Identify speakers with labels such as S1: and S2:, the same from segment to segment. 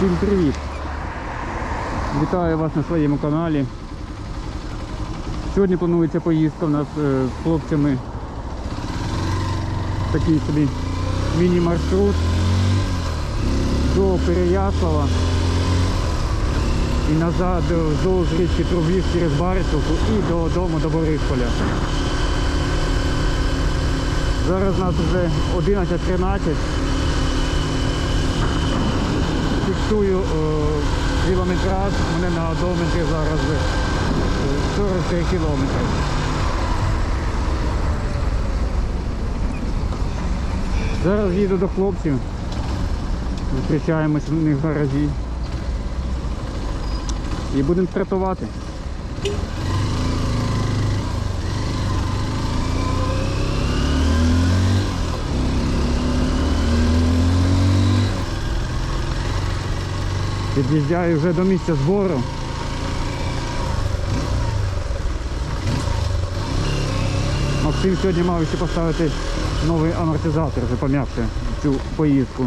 S1: Всім привіт! Вітаю вас на своєму каналі. Сьогодні планується поїздка у нас е, з хлопцями. Такий собі міні-маршрут до Переяслава і назад вздовж річки Трубів через Баришівку і додому до Борисполя. Зараз у нас вже 11.13 фіксую е, кілометраж, у мене на одометрі зараз е, 43 кілометри. Зараз їду до хлопців. Зустрічаємось у них в гаражі. І будемо стартувати. Під'їжджаю вже до місця збору. Максим сьогодні мав ще поставити новий амортизатор, вже пом'якше цю поїздку.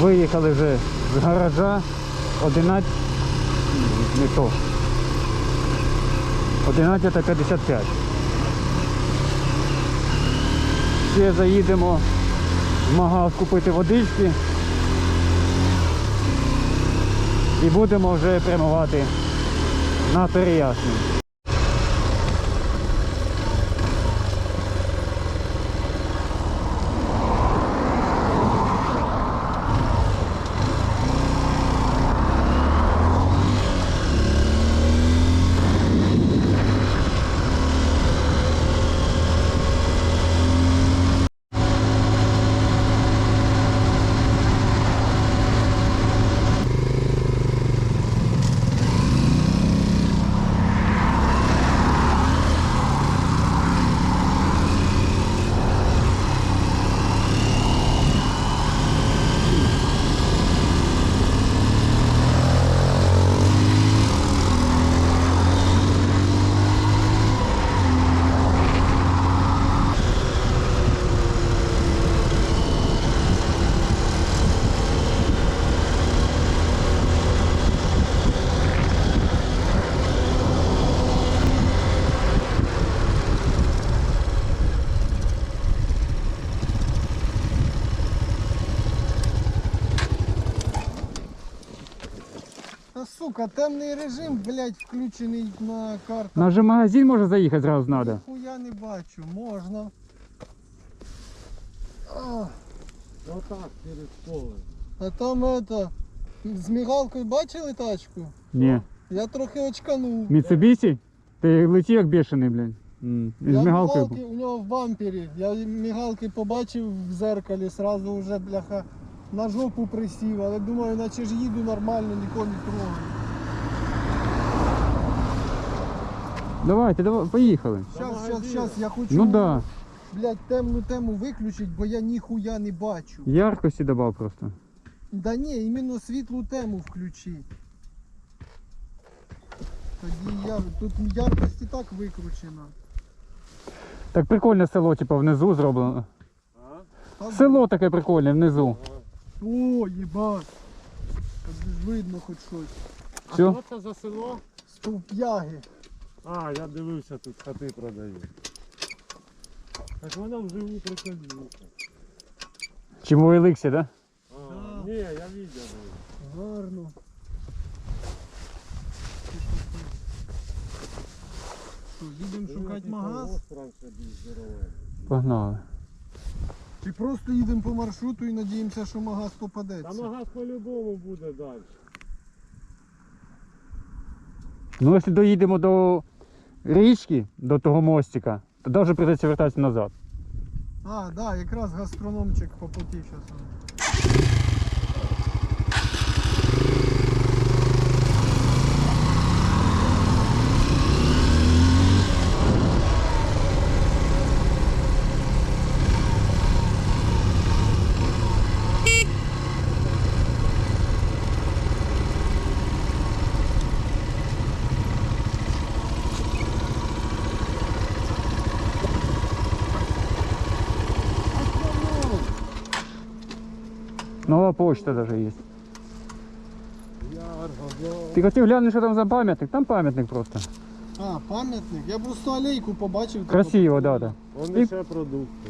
S1: Виїхали вже з гаража 11 не то. 11.55. Ще заїдемо в магаз купити водички. І будемо вже прямувати на Переясний.
S2: Та сука, темний режим, блядь, включений на карту.
S1: Нас же в магазин може заїхати зразу треба.
S2: Ніхуя не бачу, можна. А,
S3: Отак через поле.
S2: а там это, з мігалкою бачили тачку?
S1: Ні.
S2: Я трохи очканув.
S1: Міцубісі? Ти летів як бешений, блядь. М, І з
S2: Я
S1: мигалкою.
S2: мігалки у нього в бампері. Я мігалки побачив в зеркалі, сразу вже бляха на жопу присів, але думаю, наче ж їду нормально, нікого не трогаю.
S1: Давайте, давай, поїхали.
S2: Щас, щас, щас, я хочу,
S1: Ну да.
S2: блядь, темну тему виключити, бо я ніхуя не бачу.
S1: Яркості додав просто.
S2: Да ні, іменно світлу тему включи. Тоді я тут яркость і так викручена.
S1: Так прикольне село, типу, внизу зроблено.
S2: Та-
S1: Село таке прикольне внизу.
S2: О, їбать. Ж видно хоч щось.
S3: А що це за село?
S2: Стовп'яги.
S3: А, я дивився, тут хати продають. Так вона вживу прикольніше.
S1: Чим у Еликсі, да?
S3: А, ні, я відео.
S2: Гарно. Що, їдемо шукати магаз?
S1: Погнали.
S2: Чи просто їдемо по маршруту і надіємося, що магаз
S3: Та
S2: попадеться?
S3: магаз по-любому буде далі.
S1: Ну, якщо доїдемо до річки, до того мостика, то вже прийдеться вертатися назад.
S2: А, так, да, якраз гастрономчик по путі зараз.
S1: Нова почта даже є.
S3: Яр, газон.
S1: Ти хотів глянути, що там за пам'ятник? Там пам'ятник просто.
S2: А, пам'ятник. Я просто алейку побачив. таку.
S1: Красиво, да, да.
S3: Вони
S1: І-
S3: ще продукти.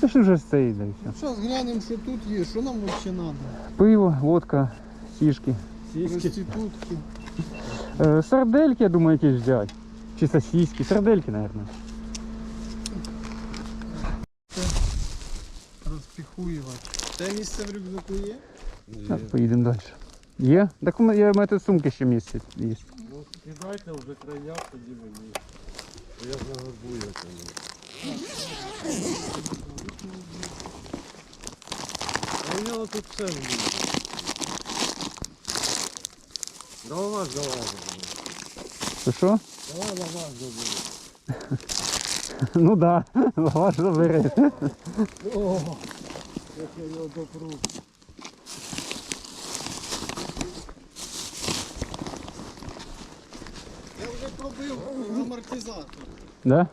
S1: Це ж вже це йде. і все.
S2: Зараз глянемо, що тут є, що нам взагалі треба.
S1: Пиво, водка, сішки.
S3: Сіськи.
S2: Проститутки.
S1: Е, сардельки, я думаю, якісь взяти. Чи сосиски. Сардельки, мабуть.
S2: Розпіхуювати. Те місце в рюкзаку є?
S1: Так, поїдемо далі. Є? Так у мене я маю тут сумки ще місяць є.
S3: Ну, кидайте вже крайняк, тоді мені. Я загорбую це. А у нього тут все влізе. Давай вас, давай.
S1: Це що?
S3: Давай лаваш забери.
S1: Ну да, ваш забере.
S3: О, як я його допру.
S2: Я вже пробив амортизатор.
S1: Да?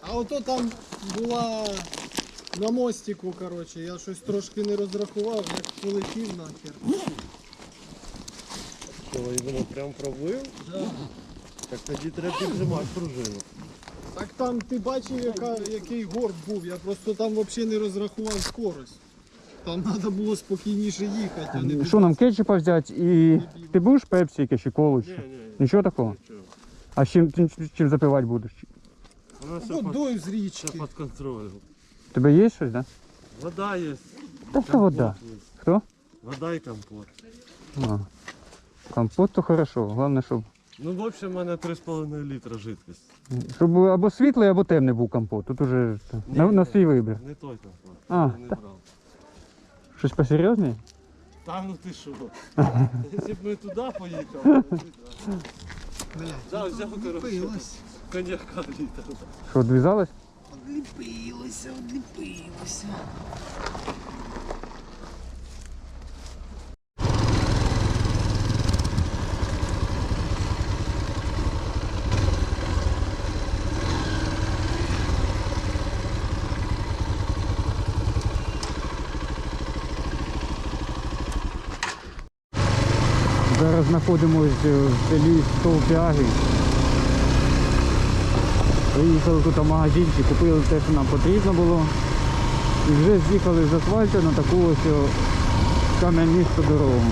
S2: А ото там була на мостику, коротше, я щось трошки не розрахував, як полетів нахер.
S3: Що, і воно прям пробив?
S2: Да.
S3: Так тоді треба піджимати пружину.
S2: Так там ти бачив, яка, який горб був, я просто там взагалі не розрахував скорость. Там треба було спокійніше їхати, а не
S1: Що нам кетчупа взяти і. Ти будеш пепсі якесь чи колу?
S3: Ні, ні,
S1: Нічого такого?
S3: нічого.
S1: А чим, чим, чим запивати будеш?
S3: Воно все
S2: Ну,
S3: під,
S2: Водою з
S3: все
S2: річки.
S3: під контролем.
S1: Тебе є щось, да?
S3: Вода є.
S1: Та що вода?
S3: є.
S1: Хто?
S3: Вода і компот.
S1: А. Компот то хорошо. Головне, щоб.
S3: Ну, в общем, в мене 3,5 літра жидкості.
S1: Щоб був або світлий, або темний був компот. Тут уже та,
S3: Ні,
S1: на, на свій вибір.
S3: Не той компот.
S1: А,
S3: я не
S1: та-
S3: брав.
S1: Щось посерйозніше?
S3: Та ну ти що? Якщо б ми туди поїхали, то
S2: Блядь,
S3: Да, взяв, коротше.
S2: Одліпилось.
S3: коньяка літр.
S1: Що, відв'язалась?
S2: Одліпилося, одліпилося.
S1: Знаходимося в селі Столпяги. Приїхали тут в магазинчик, купили те, що нам потрібно було. І вже з'їхали з асфальту на таку ось кам'яністу дорогу.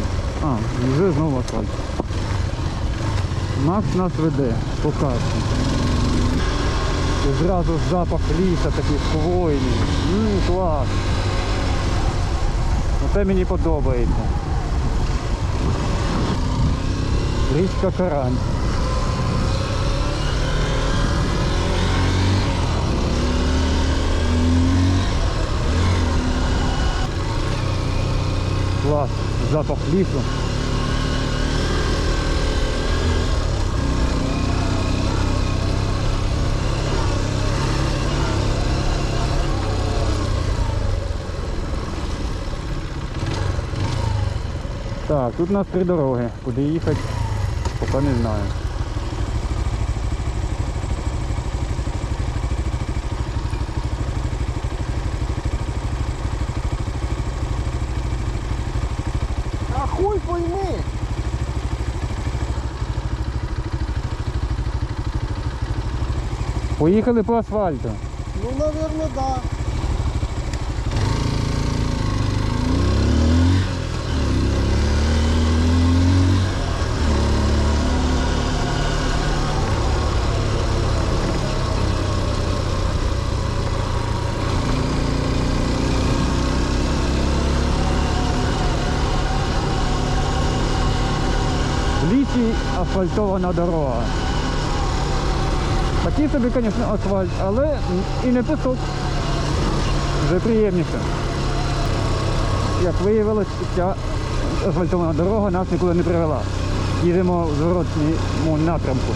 S1: А, вже знову асфальт. Макс нас веде по карті. Зразу запах ліса такий хвойний. Ммм, клас. Оце мені подобається. Річка Карань. Клас, запах лісу. Так, тут у нас три дороги. Куди їхати, поки не знаю.
S2: А хуй пойми!
S1: Поїхали по асфальту.
S2: Ну, наверное, да.
S1: В лісі асфальтована дорога. Такий собі, звісно, асфальт, але і не пісок. Вже приємніше. Як виявилось, ця асфальтована дорога нас нікуди не привела. Їдемо в зворотному напрямку.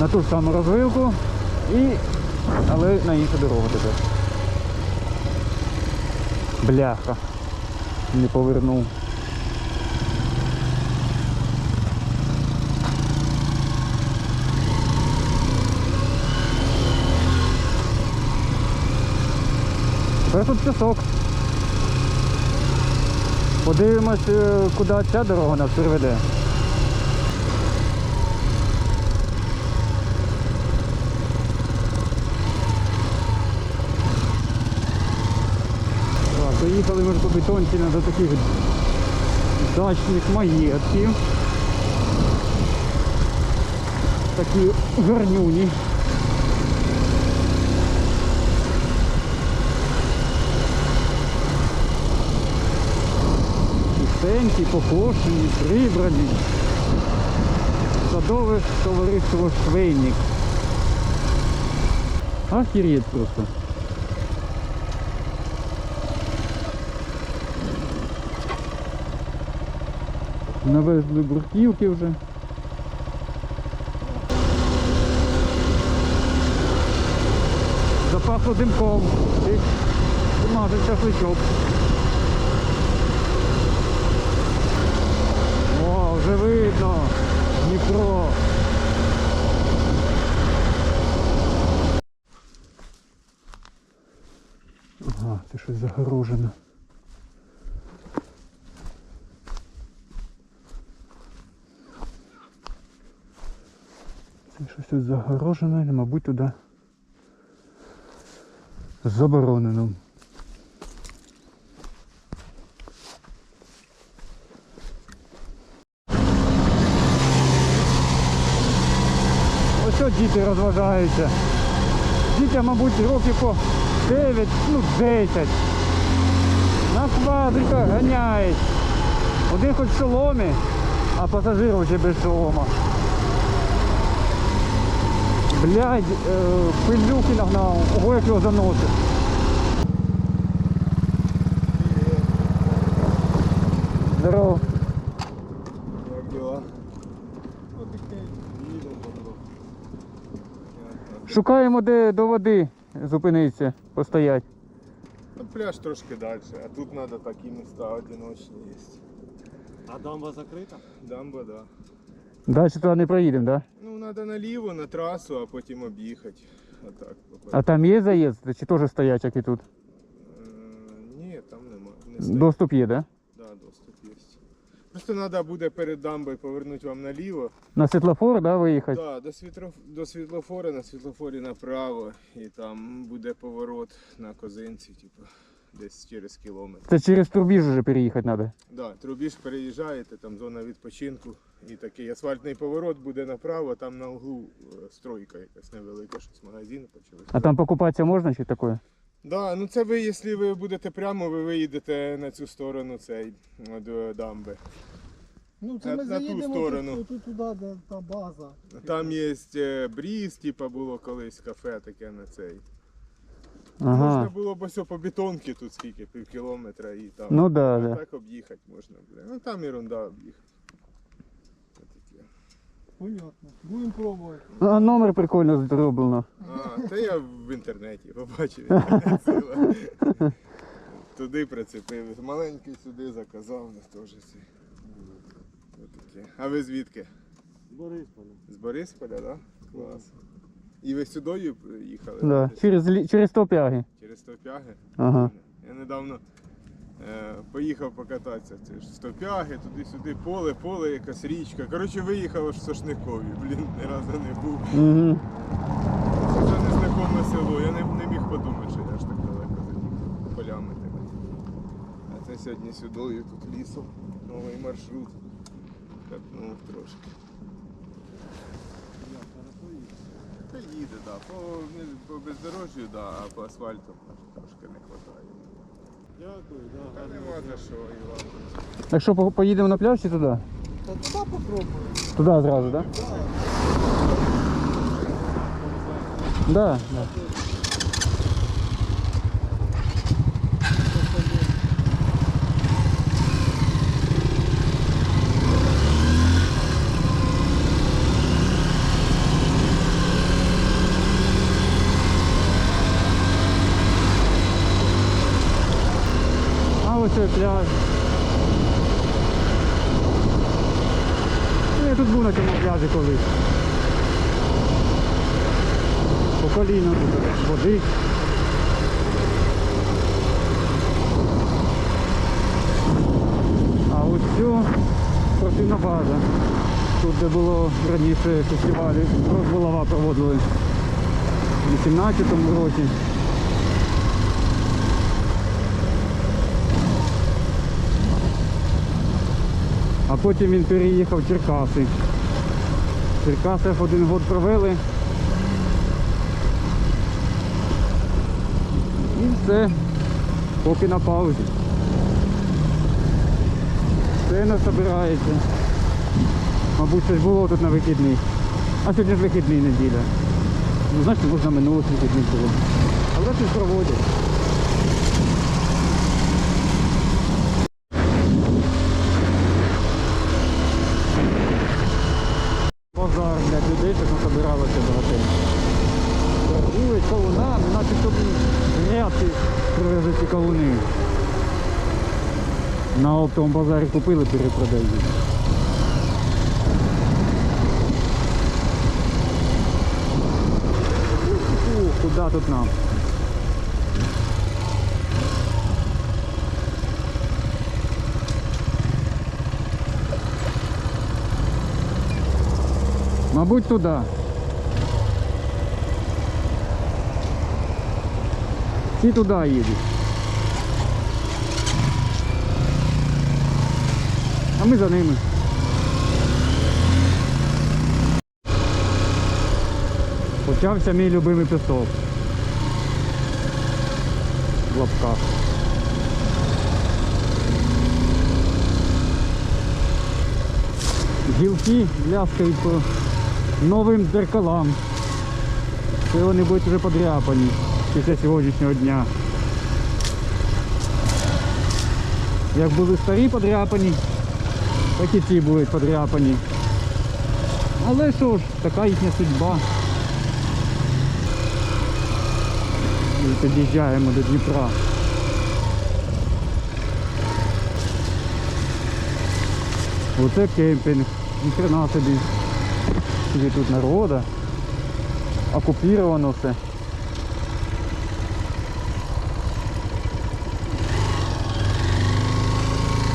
S1: На ту ж саму розвилку, і... але на іншу дорогу тепер. Бляха. Не повернув. Тут пісок. Подивимось, е, куди ця дорога нас приведе. Так, доїхали ми по бетонщині до таких дачних маєтків. Такі гарнюні. Чистенькі, покошені, прибрані. Садове товариство Швейник. Охереть просто. Навезли бруківки вже. Запахло димком. І смажить шашличок. О, вже видно. Дніпро. Ага, це щось загорожено. Це щось тут загорожене, мабуть, туди заборонено. От діти розважаються. Діти, мабуть, років по 9, ну 10. На квадриках ганяють. Один хоч в шоломі, а пасажир вже без шолома. Блядь, е, пилюки нагнав, ого, як його заносить. Здорово.
S4: Як діла?
S2: Отаке.
S4: Їдемо по дорогу.
S1: Шукаємо, де до води зупинитися, постоять.
S4: Ну, пляж трошки далі, а тут треба такі міста одиночні є.
S3: А дамба закрита?
S4: Дамба, да.
S1: Далі туди не проїдемо, так? Да?
S4: Ну, треба наліво, на трасу, а потім об'їхати. Отак.
S1: А там є заїзд, чи теж стоять, як і тут?
S4: Е, Ні, там нема. Не.
S1: Доступ є, так? Да?
S4: Просто треба буде перед дамбою повернути вам наліво.
S1: На світлофор, да, виїхати?
S4: Да, до, світро... до світлофора, на світлофорі направо, і там буде поворот на козинці, типу, десь через кілометр.
S1: Це через Турбіж вже переїхати треба.
S4: Да, Трубіж переїжджаєте, там зона відпочинку і такий асфальтний поворот буде направо, там на углу е, стройка якась невелика, щось магазин почали.
S1: А там покупатися можна чи таке?
S4: Да, ну це ви, якщо ви будете прямо, ви виїдете на цю сторону цей до дамби.
S2: Ну, це
S4: На-
S2: ми
S4: на ту
S2: заїдемо
S4: сторону.
S2: тут, тут туди, де та база.
S4: Там є е, бріз, типа було колись кафе таке на цей. Можна
S1: Ага.
S4: було б ось по бетонки тут скільки, пів кілометра і там.
S1: Ну да,
S4: а
S1: да.
S4: так об'їхати можна буде. Ну там ерунда об'їхати.
S2: Понятно. Будемо пробувати.
S1: А номер прикольно зроблено.
S4: А, та я в інтернеті побачив. Туди прицепив. Маленький сюди заказав, ну теж ці. Отаке. А ви звідки?
S3: Борисполя.
S4: З Борисполя, так? Да? Клас. І ви сюди їхали?
S1: Да. Через, лі- через топяги.
S4: Через Стопяги?
S1: Ага.
S4: Я недавно поїхав покататися. Це ж Стопяги, туди-сюди, поле, поле, якась річка. Коротше, виїхав аж в Сошникові, блін, ні разу не був.
S1: Угу.
S4: Це незнакоме село. Я не, не міг подумати, що я аж так далеко за полями тебе. А це сьогодні сюди, тут лісом. Новий маршрут. Катнув трошки. Та їде, да. По, по бездорожжю, да, а по асфальту трошки не вистачає.
S3: Дякую, да.
S4: Та нема що, Іван.
S1: Так що по- поїдемо на пляж чи туди?
S2: Та туди попробуємо.
S1: Туди зразу, так? Да? Да, да. Ось пляж. Ну, я тут був на цьому пляжі колись. По коліна тут води. А ось цю спортивна база. Тут де було раніше фестивалі, розбулава проводили у 18-му році. Потім він переїхав в Черкаси. В Черкасах один год провели. І все, поки на паузі. Все не. Мабуть, щось було тут на вихідних. А сьогодні ж вихідний неділя. Ну, значить, можна минулих вихідних було. Але щось проводять. На оптовому базарі купили, перепродають. Ух, куди тут нам? Мабуть, туди. Всі туди їдуть. А ми за ними. Почався мій любимий пісок. В лапках. Гілки ляскають по новим дзеркалам. Це вони будуть вже подряпані після сьогоднішнього дня. Як були старі подряпані, так і ці будуть подряпані. Але що ж, така їхня судьба. І під'їжджаємо до Дніпра. Оце кемпінг. Ніхрена собі. Скільки тут народа. Окупіровано все.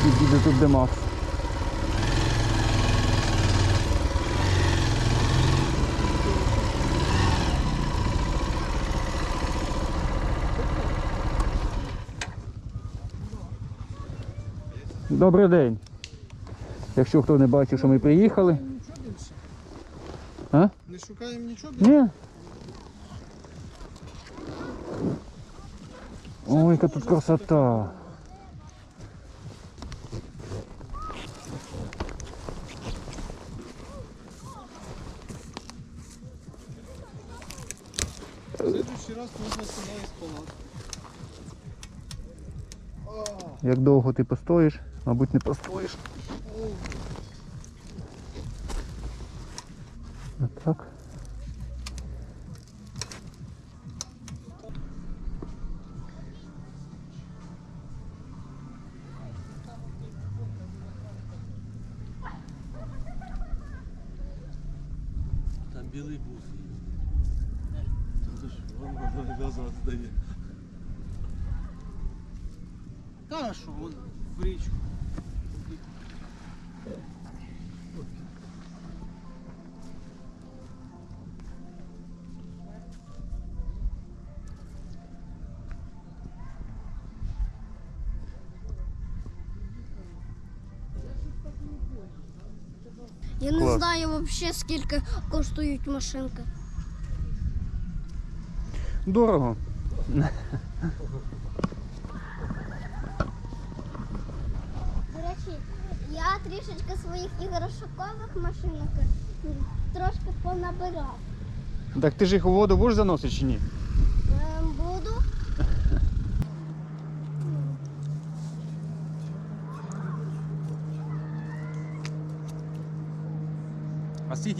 S1: І тут Демакс. Добрий день. Якщо хто не бачив, що ми приїхали. А?
S2: Не шукаємо нічого більше.
S1: Ні. Ой, яка тут красота.
S2: В следующий раз можна сюди і спалати.
S1: Як довго ти постоїш? Мабуть, не постоїш.
S2: ой.
S1: Отак.
S5: Я не
S1: Клас.
S5: знаю взагалі скільки коштують машинки.
S1: Дорого.
S5: До речі, я трішечки своїх іграшкових машинок трошки понабирав.
S1: Так ти ж їх у воду будеш заносити чи ні?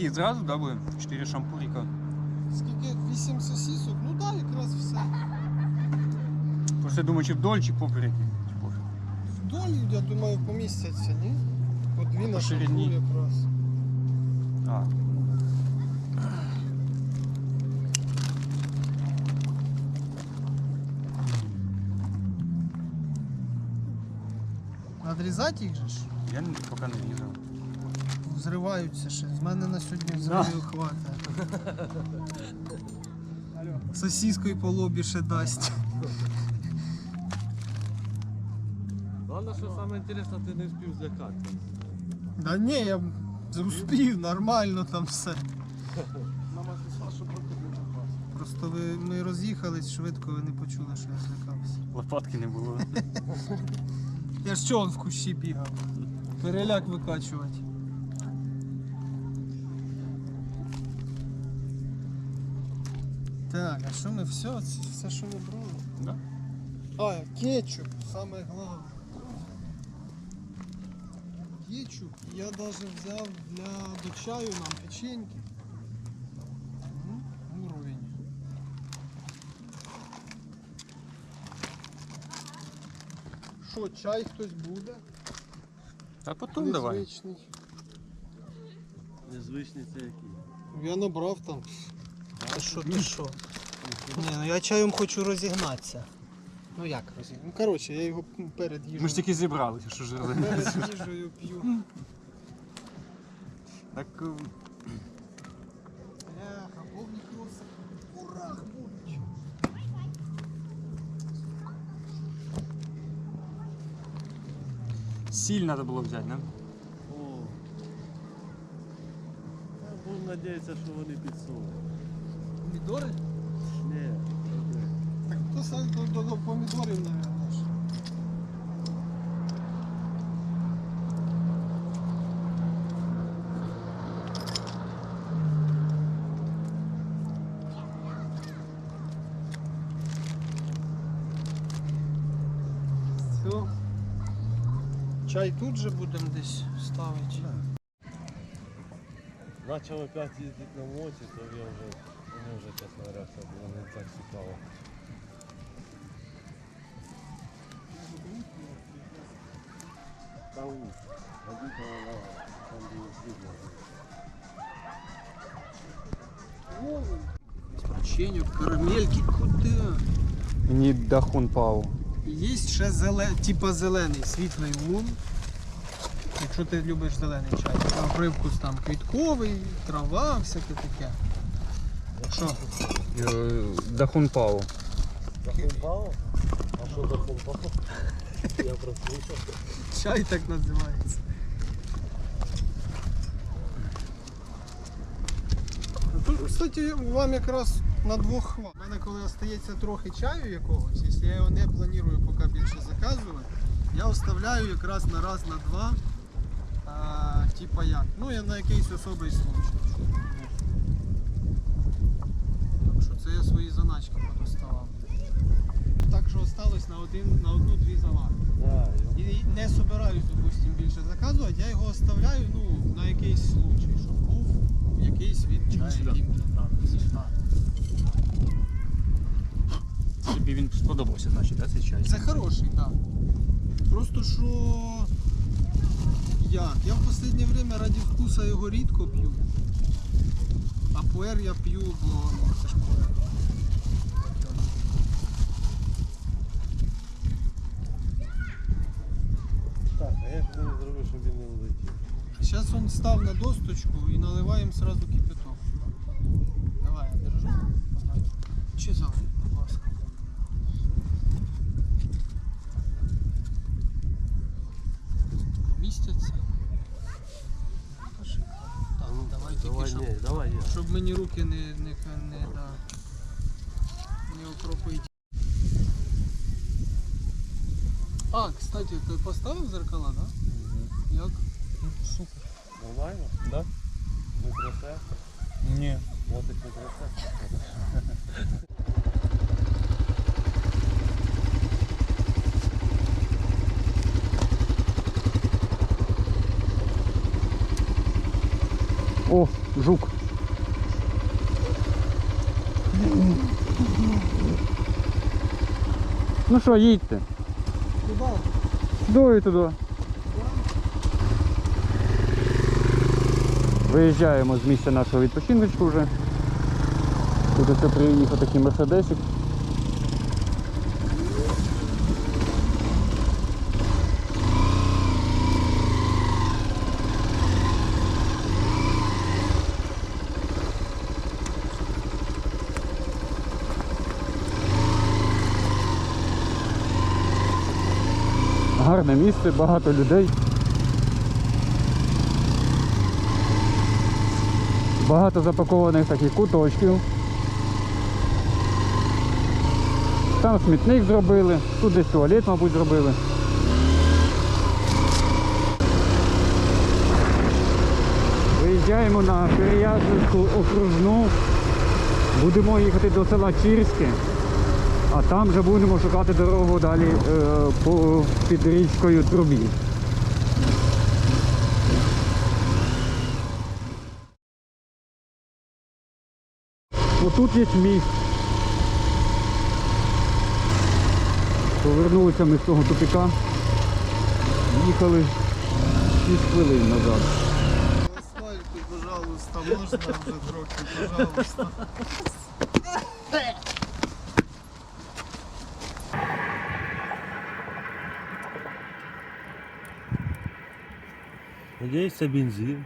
S1: А скільки їх зразу, да, буде? Чотири шампуріка.
S2: Скільки? Вісім сосісок? Ну так, якраз все.
S1: Просто я думаю, чи вдоль, чи поперек.
S2: Вдолі, я думаю, помістяться, ні? По дві на
S1: ширині.
S2: ширині якраз.
S1: А.
S2: Надрізати їх же ж?
S1: Я поки не вижу.
S2: Взриваються ще. З мене на сьогодні взривів хватить. Сосіскою по лобі ще дасть.
S3: Головне, що саме інтересно, ти не встиг злякати.
S2: Да ні, я успів, нормально там все. Просто ви, ми роз'їхались швидко, ви не почули, що я злякався.
S1: Лопатки не було.
S2: Я ж чого в кущі бігав? Переляк викачувати. Так, а що ми все? Все, що ми брали?
S1: Да.
S2: А, кетчуп, саме головне. Кетчуп я навіть взяв для до чаю нам печеньки. М, Уровень. Що, чай хтось буде?
S1: А потім давай.
S2: Незвичний
S3: це який.
S2: Я набрав там. Ти що, ти що? Ні, ну я чаєм хочу розігнатися. Ну як розігнатися? Ну коротше, я його перед їжею.
S1: Ми ж тільки зібралися, що ж
S2: Перед їжею п'ю.
S1: Так е,
S2: Бляха, повні кроси. Урах будуть.
S1: сіль треба було взяти, да?
S3: О. Я буду надіятися, що вони підсунули.
S2: Помідори?
S3: Ні.
S2: Так то сам до, до, до помідорів, мабуть. Все. Чай тут же будемо десь ставити.
S3: Почав опять їздити на моті, то я вже, мені вже, чесно говоря, все було не так цікаво. Там, там видно.
S2: Печенье, карамельки, куди?
S1: Мені дахун пау.
S2: Є ще зеле... типа зелений світлий лун. Якщо ти любиш зелений чай. А привкус там квітковий, трава, всяке таке. Що?
S1: Е, Дахун пау.
S3: А що захумпало? Я прослухав.
S2: Чай так називається. Тут, кстати, вам якраз на двох хват. У мене коли остається трохи чаю якогось, якщо я його не планую поки більше заказувати, я оставляю якраз на раз, на два. А, типа як? Ну я на якийсь особий случай. Це я свої заначки подоставав. Так що осталось на один, на одну-дві завари.
S3: Да,
S2: І не собираюсь, допустим, більше заказувати, я його оставляю ну, на якийсь случай, щоб був якийсь від чаю, який мені нравиться.
S1: Тобі він сподобався, значить, да, цей чай?
S2: Це хороший, так. Просто що як? Я в останнє время раді вкуса його рідко п'ю. А пуер я п'ю, бо ну, це
S3: мені зробив, щоб він не улетів?
S2: Зараз він став на досточку і наливаємо сразу кипяток. Давай, я держу. Чи залий, будь ласка. Містяться. Так, давай тільки,
S3: Давай,
S2: щоб,
S3: ні, давай я.
S2: щоб мені руки не, не, не, да, не окропить. А, кстати, ти поставив зеркала, так? Да? Як? Супер.
S3: Нормально?
S1: Да?
S3: Не трясе?
S1: Ні.
S3: Мотик не трясе?
S1: О, жук. Ну що, їдьте.
S2: Куда?
S1: Туди і туди. Виїжджаємо з місця нашого відпочинку вже. Тут ось приїхав такий мерседесик. Гарне місце, багато людей. Багато запакованих таких куточків. Там смітник зробили, тут десь туалет, мабуть, зробили. Виїжджаємо на Переяславську окружну. Будемо їхати до села Чірське, а там вже будемо шукати дорогу далі е, по під річкою Трубі. Отут є міст. Повернулися ми з того тупика. Їхали 6 хвилин назад.
S2: Асфальту, пожалуйста, можна вже трохи, пожалуйста.
S3: Надіюсь, це бензин.